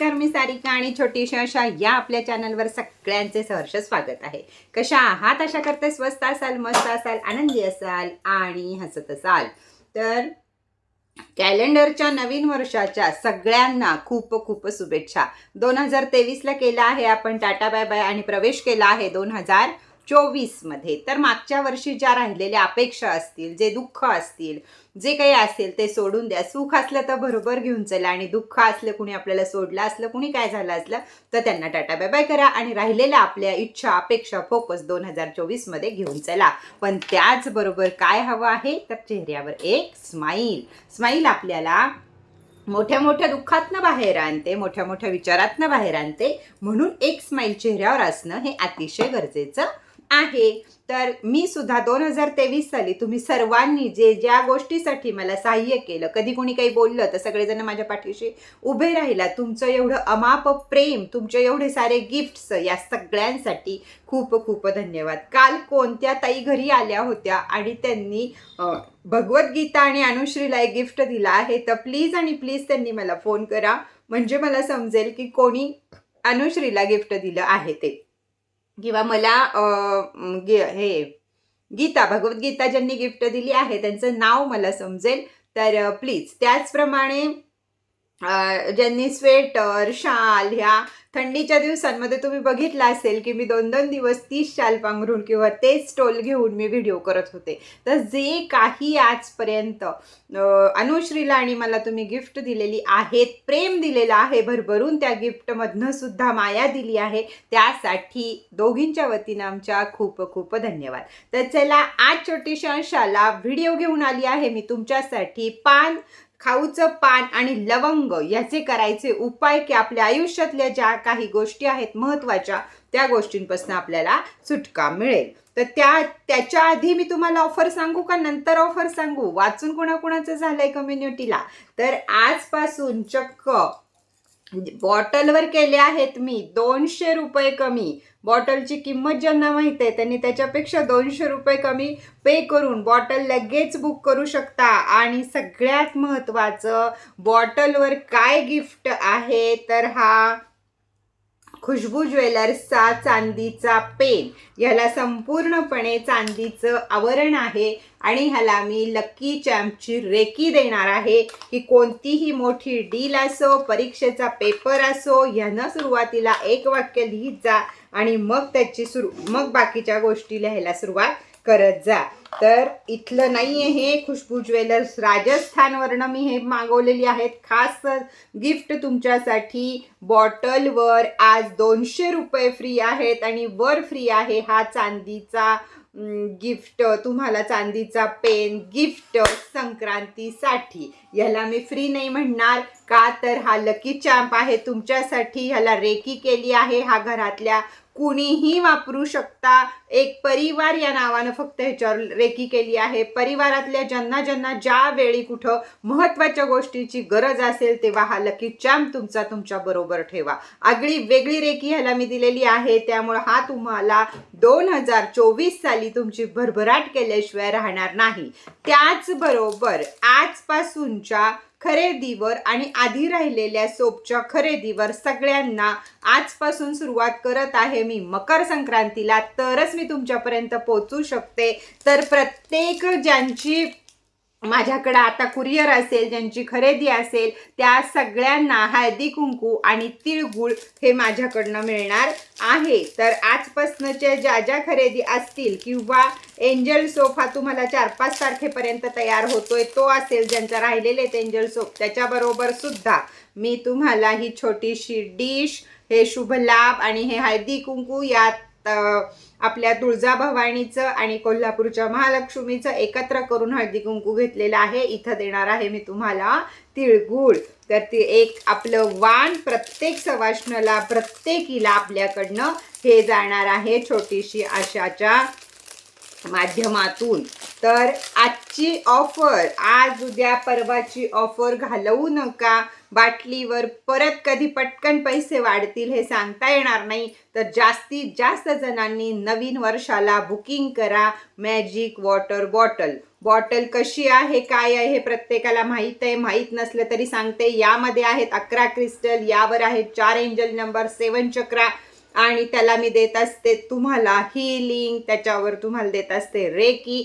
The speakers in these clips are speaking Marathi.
नमस्कार मी सारिका आणि छोटीशी अशा या आपल्या चॅनलवर सगळ्यांचे सहर्ष स्वागत आहे. कशा आहात? अशा करते स्वस्त असाल मस्त असाल आनंदी असाल आणि हसत असाल. तर कॅलेंडरच्या नवीन वर्षाच्या सगळ्यांना खूप खूप शुभेच्छा. दोन हजार तेवीसला केला आहे आपण टाटा बाय बाय आणि प्रवेश केला आहे दोन हजार चोवीसमध्ये. तर मागच्या वर्षी ज्या राहिलेल्या अपेक्षा असतील जे दुःख असतील जे काही असेल ते सोडून द्या. सुख असलं तर बरोबर घेऊन चला आणि दुःख असलं कुणी आपल्याला सोडलं असलं कुणी काय झालं असलं तर त्यांना टाटा बाय बाय करा आणि राहिलेल्या आपल्या इच्छा अपेक्षा फोकस दोन हजार चोवीसमध्ये घेऊन चला. पण त्याचबरोबर काय हवं आहे? तर चेहऱ्यावर एक स्माईल. स्माईल आपल्याला मोठ्या मोठ्या दुःखातनं बाहेर आणते मोठ्या मोठ्या विचारातनं बाहेर आणते. म्हणून एक स्माईल चेहऱ्यावर असणं हे अतिशय गरजेचं आहे. तर मी सुद्धा दोन हजार तेवीस साली तुम्ही सर्वांनी जे ज्या गोष्टीसाठी मला सहाय्य केलं कधी कोणी काही बोललं तर सगळेजण माझ्या पाठीशी उभे राहिला तुमचं एवढं अमाप प्रेम तुमचे एवढे सारे गिफ्ट्स या सगळ्यांसाठी खूप खूप धन्यवाद. काल कोणत्या ताई घरी आल्या होत्या आणि त्यांनी भगवद्गीता आणि अनुश्रीला एक गिफ्ट दिला आहे तर प्लीज आणि प्लीज त्यांनी मला फोन करा. म्हणजे मला समजेल की कोणी अनुश्रीला गिफ्ट दिलं आहे ते. किंवा मला गे- हे गीता भगवद्गीता ज्यांनी गिफ्ट दिली आहे त्यांचं नाव मला समजेल. तर प्लीज त्याचप्रमाणे ज्यांनी स्वेटर शाल ह्या थंडीच्या दिवसांमध्ये तुम्ही बघितलं असेल की मी दोन दोन दिवस तीस शाल पांघरून किंवा तेच टोल घेऊन मी व्हिडिओ करत होते. तर जे काही आजपर्यंत अनुश्रीला आणि मला तुम्ही गिफ्ट दिलेली आहेत प्रेम दिलेलं आहे भरभरून त्या गिफ्टमधनं सुद्धा माया दिली आहे त्यासाठी दोघींच्या वतीनं आमच्या खूप खूप धन्यवाद. तर चला आज छोटीशा शाला व्हिडिओ घेऊन आली आहे मी तुमच्यासाठी पान खाऊचं पान आणि लवंग याचे करायचे उपाय की आपल्या आयुष्यातल्या ज्या काही गोष्टी आहेत महत्त्वाच्या त्या गोष्टींपासून आपल्याला सुटका मिळेल. तर त्या त्याच्या आधी मी तुम्हाला ऑफर सांगू का? नंतर ऑफर सांगू? वाचून कोणाकोणाचं झालंय कम्युनिटीला तर आजपासून चक्क म्हणजे बॉटलवर केले आहेत मी दोनशे रुपये कमी. बॉटलची किंमत ज्यांना माहीत आहे त्यांनी त्याच्यापेक्षा दोनशे रुपये कमी पे करून बॉटल लगेच बुक करू शकता. आणि सगळ्यात महत्त्वाचं बॉटलवर काय गिफ्ट आहे तर हा खुशबू ज्वेलर्सचा चांदीचा पेन. ह्याला संपूर्णपणे चांदीचं आवरण आहे आणि ह्याला मी लक्की चॅम्पची रेकी देणार आहे. की कोणतीही मोठी डील असो परीक्षेचा पेपर असो ह्यानं सुरुवातीला एक वाक्य लिहित जा आणि मग त्याची सुरू मग बाकीच्या गोष्टी लिहायला सुरुवात करत जा. तर इथलं नाही आहे हे खुशबू ज्वेलर्स. राजस्थानवरनं मी हे मागवलेली आहेत. खास गिफ्ट तुमच्यासाठी बॉटलवर आज दोनशे रुपये फ्री आहेत आणि वर फ्री आहे हा चांदीचा गिफ्ट तुम्हाला चांदीचा पेन गिफ्ट संक्रांतीसाठी. ह्याला मी फ्री नाही म्हणणार. का तर हा लकी चॅम्प आहे तुमच्यासाठी. ह्याला रेकी केली आहे हा घरातल्या कुणीही वापरू शकता. एक परिवार या नावानं फक्त ह्याच्यावर रेकी केली आहे. परिवारातल्या ज्यांना ज्यांना ज्या वेळी कुठं महत्त्वाच्या गोष्टीची गरज असेल तेव्हा हा लकी चॅम्प तुमचा तुमच्या बरोबर ठेवा. आगळी वेगळी रेकी ह्याला मी दिलेली आहे. त्यामुळे हा तुम्हाला दोन हजार चोवीस साली तुमची भरभराट केल्याशिवाय राहणार नाही. त्याचबरोबर आजपासूनच्या खरेदीवर आणि आधी राहिलेल्या सोपच्या खरेदीवर सगळ्यांना आजपासून सुरुवात करत आहे मी. मकर संक्रांतीला तरच मी तुमच्यापर्यंत पोहोचू शकते. तर प्रत्येक ज्यांची माझ्याकडं आता कुरिअर असेल ज्यांची खरेदी असेल त्या सगळ्यांना हळदी कुंकू आणि तिळगुळ हे माझ्याकडनं मिळणार आहे. तर आजपासनच्या ज्या ज्या खरेदी असतील किंवा एंजल सोप हा तुम्हाला चार पाच तारखेपर्यंत तयार होतोय तो असेल ज्यांचा राहिलेले आहेत एंजल सोप त्याच्याबरोबर सुद्धा मी तुम्हाला ही छोटीशी डिश हे शुभ लाभ आणि हे हळदी कुंकू यात आपल्या तुळजाभवानीचं आणि कोल्हापूरच्या महालक्ष्मीचं एकत्र करून हळदी कुंकू घेतलेलं आहे. इथं देणार आहे मी तुम्हाला तिळगुळ. तर ते एक आपलं वाण प्रत्येक सवाष्णला प्रत्येकीला आपल्याकडनं हे जाणार आहे छोटीशी आशाच्या माध्यमातून. तर आजची ऑफर आज उद्या परवाची ऑफर घालवू नका. बाटलीवर परत कधी पटकन पैसे वाढतील हे सांगता येणार नाही. तर जास्तीत जास्त जणांनी नवीन वर्षाला बुकिंग करा मॅजिक वॉटर बॉटल बॉटल कशी आहे काय आहे हे प्रत्येकाला माहीत आहे. माहीत नसलं तरी सांगते. यामध्ये आहेत अकरा क्रिस्टल यावर आहेत चार एंजल नंबर सेवन चक्रा. आणि त्याला मी देत असते तुम्हाला हिलिंग त्याच्यावर तुम्हाला देत असते रेकी.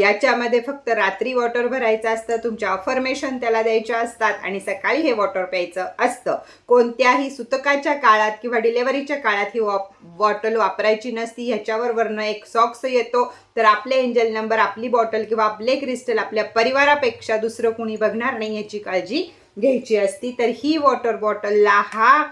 याच्यामध्ये फक्त रात्री वॉटर भरायचं असतं तुमच्या अफर्मेशन त्याला द्यायच्या असतात आणि सकाळी हे वॉटर प्यायचं असतं. कोणत्याही सुतकाच्या काळात किंवा डिलेवरीच्या काळात ही वॉ बॉटल वापरायची नसती ह्याच्यावर वरनं एक सॉक्स येतो. तर आपले एंजल नंबर आपली बॉटल किंवा आपले क्रिस्टल आपल्या परिवारापेक्षा दुसरं कुणी बघणार नाही याची काळजी घ्यायची असती. तर ही वॉटर बॉटलला हा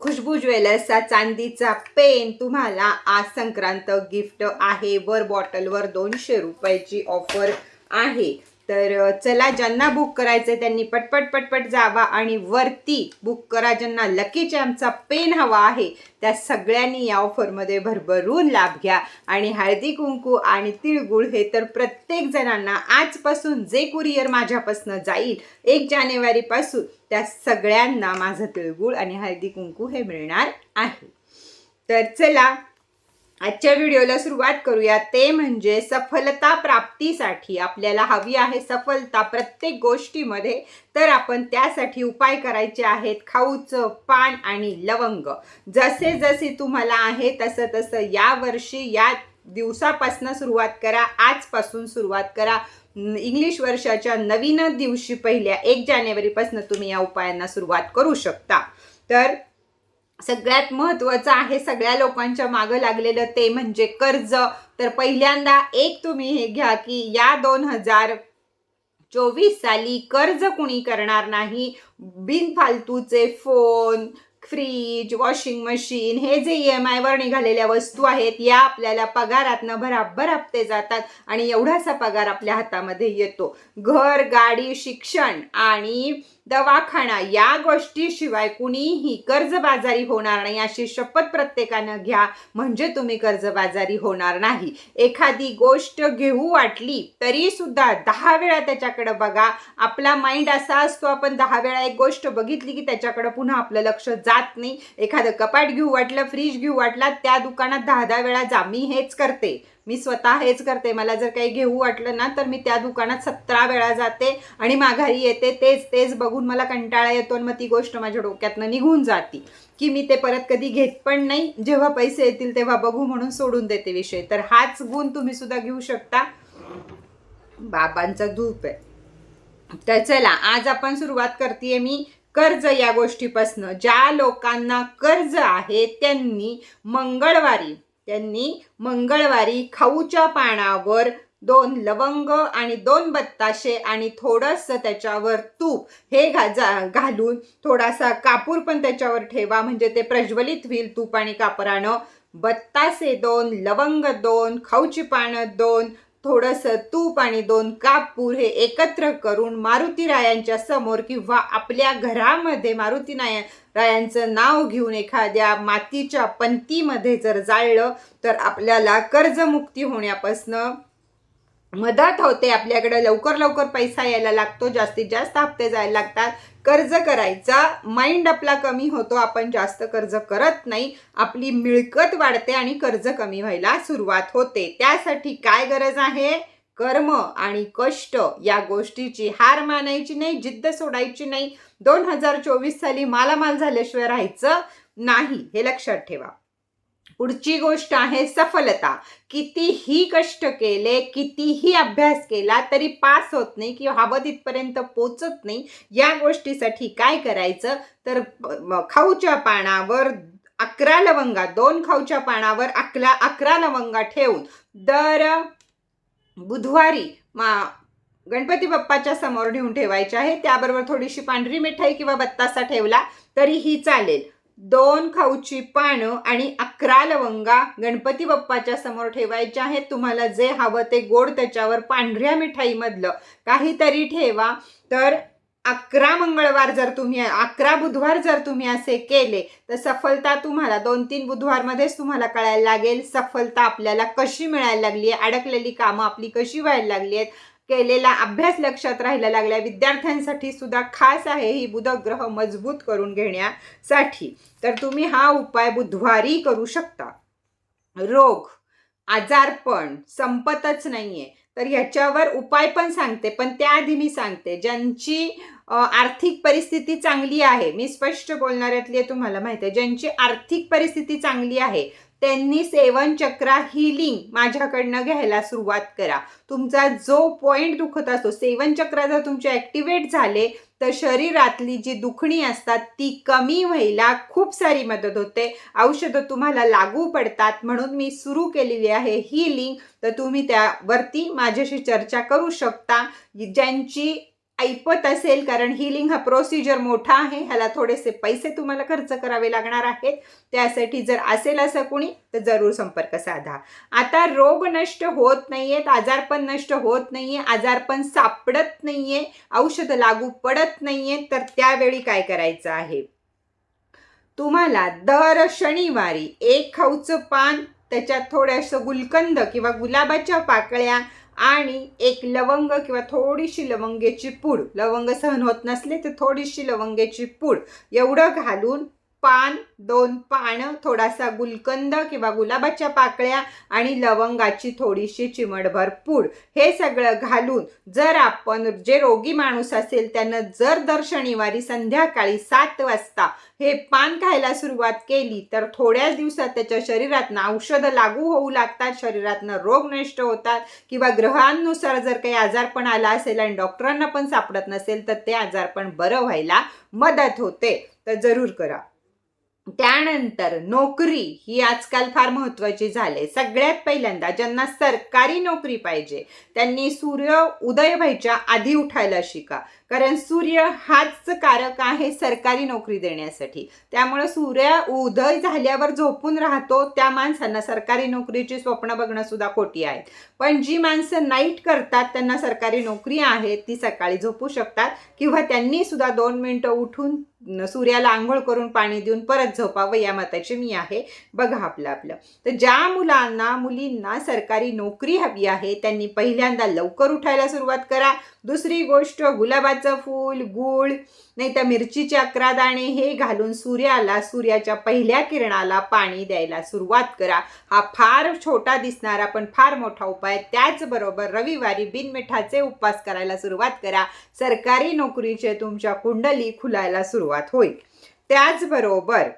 खुशबू ज्वेलर्सचा चांदीचा पेन तुम्हाला आज संक्रांत गिफ्ट आहे. वर बॉटलवर दोनशे रुपयाची ऑफर आहे. तर चला ज्यांना बुक करायचं त्यांनी पटपट पटपट जावा आणि वरती बुक करा. ज्यांना लकी चॅम्पचा पेन हवा आहे त्या सगळ्यांनी या ऑफरमध्ये भरभरून लाभ घ्या. आणि हळदी कुंकू आणि तिळगुळ हे तर प्रत्येक जणांना आजपासून जे कुरिअर माझ्यापासून जाईल एक जानेवारीपासून त्या सगळ्यांना माझं तिळगुळ आणि हळदी कुंकू हे मिळणार आहे. तर चला आजच्या व्हिडिओला सुरुवात करूया. ते म्हणजे सफलता प्राप्तीसाठी आपल्याला हवी आहे सफलता प्रत्येक गोष्टीमध्ये. तर आपण त्यासाठी उपाय करायचे आहेत. खाऊचं पान आणि लवंग. जसे जसे तुम्हाला आहे तसं तसं या वर्षी या दिवसापासून सुरुवात करा. आजपासून सुरुवात करा. इंग्लिश वर्षाच्या नवीन दिवशी पहिल्या एक जानेवारीपासून तुम्ही या उपायांना सुरुवात करू शकता. तर सगळ्यात महत्त्वाचं आहे सगळ्या लोकांच्या मागं लागलेलं ते म्हणजे कर्ज. तर पहिल्यांदा एक तुम्ही हे घ्या की या दोन हजार चोवीस साली कर्ज कुणी करणार नाही? बिनफालतूचे फोन फ्रीज वॉशिंग मशीन हे जे ई एम आयवर निघालेल्या वस्तू आहेत या आपल्याला पगारातनं भराभर हप्ते जातात आणि एवढासा पगार आपल्या हातामध्ये येतो. घर गाडी शिक्षण आणि दवाखाना या गोष्टीशिवाय कुणीही कर्जबाजारी होणार नाही. अशी शपथ प्रत्येकानं घ्या. म्हणजे तुम्ही कर्जबाजारी होणार नाही. एखादी गोष्ट घेऊ वाटली तरी सुद्धा दहा वेळा त्याच्याकडे बघा. आपला माइंड असा असतो आपण दहा वेळा एक गोष्ट बघितली की त्याच्याकडे पुन्हा आपलं लक्ष जात नाही. एखादं कपाट घेऊ वाटलं फ्रीज घेऊ वाटला त्या दुकानात दहा दहा वेळा जा. मी हेच करते. मी स्वतः हेच करते. मला जर काही घेऊ वाटलं ना तर मी त्या दुकानात सतरा वेळा जाते आणि माघारी येते. तेच तेच बघून मला कंटाळा येतो आणि मग ती गोष्ट माझ्या डोक्यातनं निघून जाती. की मी ते परत कधी घेत पण नाही. जेव्हा पैसे येतील तेव्हा बघू म्हणून सोडून देते विषय. तर हाच गुण तुम्ही सुद्धा घेऊ शकता. बाबांचा धूप आहे. तर चला आज आपण सुरुवात करते मी कर्ज या गोष्टीपासनं. ज्या लोकांना कर्ज आहे त्यांनी मंगळवारी त्यांनी मंगळवारी खाऊच्या पानावर दोन लवंग आणि दोन बत्ताशे आणि थोडंसं त्याच्यावर तूप हे घाजा घालून थोडासा कापूर पण त्याच्यावर ठेवा. म्हणजे ते प्रज्वलित होईल तूप आणि कापरानं. बत्तासे दोन लवंग दोन खाऊची पानं दोन थोडंसं तूप आणि दोन कापूर हे एकत्र करून मारुती रायांच्या समोर किंवा आपल्या घरामध्ये मारुती नाया रायांचं नाव घेऊन एखाद्या मातीच्या पंतीमध्ये जर जाळलं तर आपल्याला कर्जमुक्ती होण्यापासनं मदत होते आपल्याकडे. लवकर लवकर पैसा यायला लागतो. जास्तीत जास्त हप्ते जायला लागतात. कर्ज करायचा माइंड आपला कमी होतो. आपण जास्त कर्ज करत नाही. आपली मिळकत वाढते आणि कर्ज कमी व्हायला सुरुवात होते. त्यासाठी काय गरज आहे? कर्म आणि कष्ट या गोष्टीची हार मानायची नाही जिद्द सोडायची नाही. दोन हजार चोवीस साली मालामाल झाल्याशिवाय राहायचं नाही. हे लक्षात ठेवा. पुढची गोष्ट आहे सफलता. कितीही कष्ट केले कितीही अभ्यास केला तरी पास होत नाही किंवा हवं तिथपर्यंत पोचत नाही. या गोष्टीसाठी काय करायचं? तर खाऊच्या पानावर अकरा लवंगा दोन खाऊच्या पानावर अकरा अकरा लवंगा ठेवून दर बुधवारी मा गणपती बाप्पाच्या समोर नेऊन ठेवायचे आहे. त्याबरोबर थोडीशी पांढरी मिठाई किंवा बत्तासा ठेवला तरीही चालेल. दोन खाऊची पानं आणि अकरा लवंगा गणपती बाप्पाच्या समोर ठेवायच्या आहेत. तुम्हाला जे हवं ते गोड त्याच्यावर पांढऱ्या मिठाईमधलं काहीतरी ठेवा. तर अकरा मंगळवार जर तुम्ही अकरा बुधवार जर तुम्ही असे केले तर सफलता तुम्हाला दोन तीन बुधवारमध्येच तुम्हाला कळायला लागेल. सफलता आपल्याला कशी मिळायला लागली आहे? अडकलेली कामं आपली कशी व्हायला लागली आहेत? केलेला अभ्यास लक्षात राहायला लागला विद्यार्थ्यांसाठी सुद्धा खास आहे ही बुध ग्रह मजबूत करून घेण्यासाठी. तर तुम्ही हा उपाय बुधवारी करू शकता. रोग आजारपण संपतच नाहीये. तर ह्याच्यावर उपाय पण सांगते पण त्याआधी मी सांगते ज्यांची आर्थिक परिस्थिती चांगली आहे मी स्पष्ट बोलणाऱ्यातली आहे तुम्हाला माहिती आहे ज्यांची आर्थिक परिस्थिती चांगली आहे त्यांनी सेवन चक्रा हिलिंग माझ्याकडनं घ्यायला सुरुवात करा. तुमचा जो पॉईंट दुखत असतो सेवन चक्र जर तुमचे ॲक्टिवेट झाले तर शरीरातली जी दुखणी असतात ती कमी व्हायला खूप सारी मदत होते. औषधं तुम्हाला लागू पडतात म्हणून मी सुरू केलेली आहे ही लिंक तर तुम्ही त्यावरती माझ्याशी चर्चा करू शकता. ज्यांची ऐपत असेल कारण हिलिंग हा प्रोसिजर मोठा आहे. ह्याला थोडेसे पैसे तुम्हाला खर्च करावे लागणार आहेत. त्यासाठी जर असेल असं कुणी तर जरूर संपर्क साधा. आता रोग नष्ट होत नाहीयेत आजारपण नष्ट होत नाहीये आजारपण सापडत नाहीये औषध लागू पडत नाहीये तर त्यावेळी काय करायचं आहे? तुम्हाला दर शनिवारी एक खाऊचं पान त्याच्यात थोडंसं गुलकंद किंवा गुलाबाच्या पाकळ्या आणि एक लवंग किंवा थोडीशी लवंगेची पूड. लवंग सहन होत नसले तर थोडीशी लवंगेची पूड. एवढं घालून पान दोन पानं थोडासा गुलकंद किंवा गुलाबाच्या पाकळ्या आणि लवंगाची थोडीशी चिमटभर पूड हे सगळं घालून जर आपण जे रोगी माणूस असेल त्यानं जर दर शनिवारी संध्याकाळी सात वाजता हे पान खायला सुरुवात केली तर थोड्याच दिवसात त्याच्या शरीरातनं औषधं लागू होऊ लागतात शरीरातनं रोग नष्ट होतात किंवा ग्रहांनुसार जर काही आजारपण आला असेल आणि डॉक्टरांना पण सापडत नसेल तर ते आजारपण बरं व्हायला मदत होते. तर जरूर करा. त्यानंतर नोकरी ही आजकाल फार महत्त्वाची झाली सगळ्यात पहिल्यांदा ज्यांना सरकारी नोकरी पाहिजे त्यांनी सूर्य उदय व्हायच्या आधी उठायला शिका. कारण सूर्य हाच कारक आहे सरकारी नोकरी देण्यासाठी. त्यामुळे सूर्य उदय झाल्यावर झोपून राहतो त्या माणसांना सरकारी नोकरीची स्वप्न बघणं सुद्धा खोटी आहेत पण जी माणसं नाईट करतात त्यांना सरकारी नोकरी आहे ती सकाळी झोपू शकतात किंवा त्यांनी सुद्धा दोन मिनटं उठून सूर्याला आंघोळ करून पाणी देऊन परत झोपावं या मताची मी आहे. बघा आपलं आपलं. तर ज्या मुलांना मुलींना सरकारी नोकरी हवी आहे त्यांनी पहिल्यांदा लवकर उठायला सुरुवात करा. दुसरी गोष्ट गुलाबाचं फूल गूळ नाही तर मिरचीचे अकरा दाणे हे घालून सूर्याला सूर्याच्या पहिल्या किरणाला पाणी द्यायला सुरुवात करा. हा फार छोटा दिसणारा पण फार मोठा उपाय. त्याचबरोबर रविवारी बिनमिठाचे उपवास करायला सुरुवात करा. सरकारी नोकरीचे तुमच्या कुंडली खुलायला सुरुवात होईल. त्याचबरोबर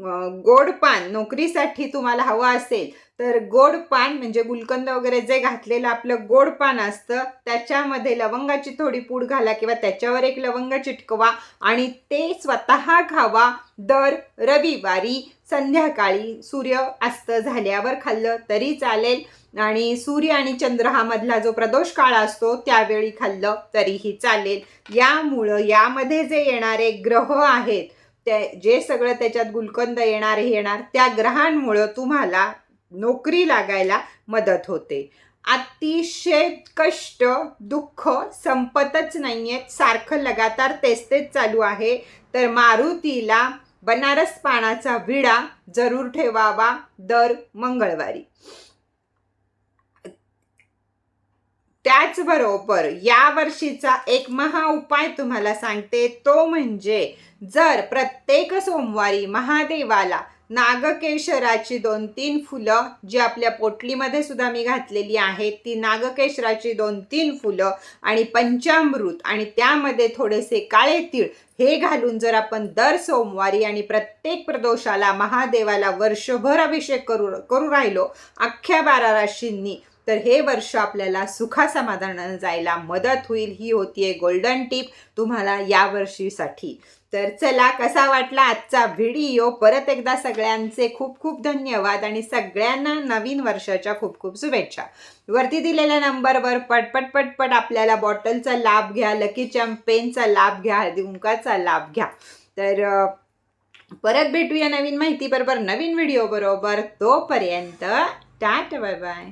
गोड पान नोकरीसाठी तुम्हाला हवं असेल तर गोड पान म्हणजे गुलकंद वगैरे जे घातलेलं आपलं गोड पान असतं त्याच्यामध्ये लवंगाची थोडी पूड घाला किंवा त्याच्यावर एक लवंग चिटकवा आणि ते स्वतः खावा. दर रविवारी संध्याकाळी सूर्य अस्त झाल्यावर खाल्लं तरी चालेल आणि सूर्य आणि चंद्र हा मधला जो प्रदोष काळ असतो त्यावेळी खाल्लं तरीही चालेल. यामुळं यामध्ये जे येणारे ग्रह आहेत ते जे सगळं त्याच्यात गुलकंद येणार येणार त्या ग्रहांमुळं तुम्हाला नोकरी लागायला मदत होते. अतिशय कष्ट दुःख संपतच नाहीयेत सारखं लगातार तेच तेच चालू आहे. तर मारुतीला बनारस पानाचा विडा जरूर ठेवावा दर मंगळवारी. त्याचबरोबर या वर्षीचा एक महा उपाय तुम्हाला सांगते तो म्हणजे जर प्रत्येक सोमवारी महादेवाला नागकेशराची दोन तीन फुलं जी आपल्या पोटलीमध्ये सुद्धा मी घातलेली आहेत ती नागकेशराची दोन तीन फुलं आणि पंचामृत आणि त्यामध्ये थोडेसे काळे तीळ हे घालून जर आपण दर सोमवारी आणि प्रत्येक प्रदोषाला महादेवाला वर्षभर अभिषेक करू करू राहिलो अख्ख्या बारा राशींनी तर हे वर्ष आपल्याला सुखासमाधानानं जायला मदत होईल. ही होतीये गोल्डन टीप तुम्हाला या वर्षीसाठी. तर चला कसा वाटला आजचा व्हिडिओ? परत एकदा सगळ्यांचे खूप खूप धन्यवाद आणि सगळ्यांना नवीन वर्षाच्या खूप खूप शुभेच्छा. वरती दिलेल्या नंबरवर पटपट पटपट आपल्याला बॉटलचा लाभ घ्या लकी चॅम्पेनचा लाभ घ्या हळदीकुंकाचा लाभ घ्या. तर परत भेटूया नवीन माहिती बरोबर नवीन व्हिडिओ बरोबर. तोपर्यंत टाट बाय बाय.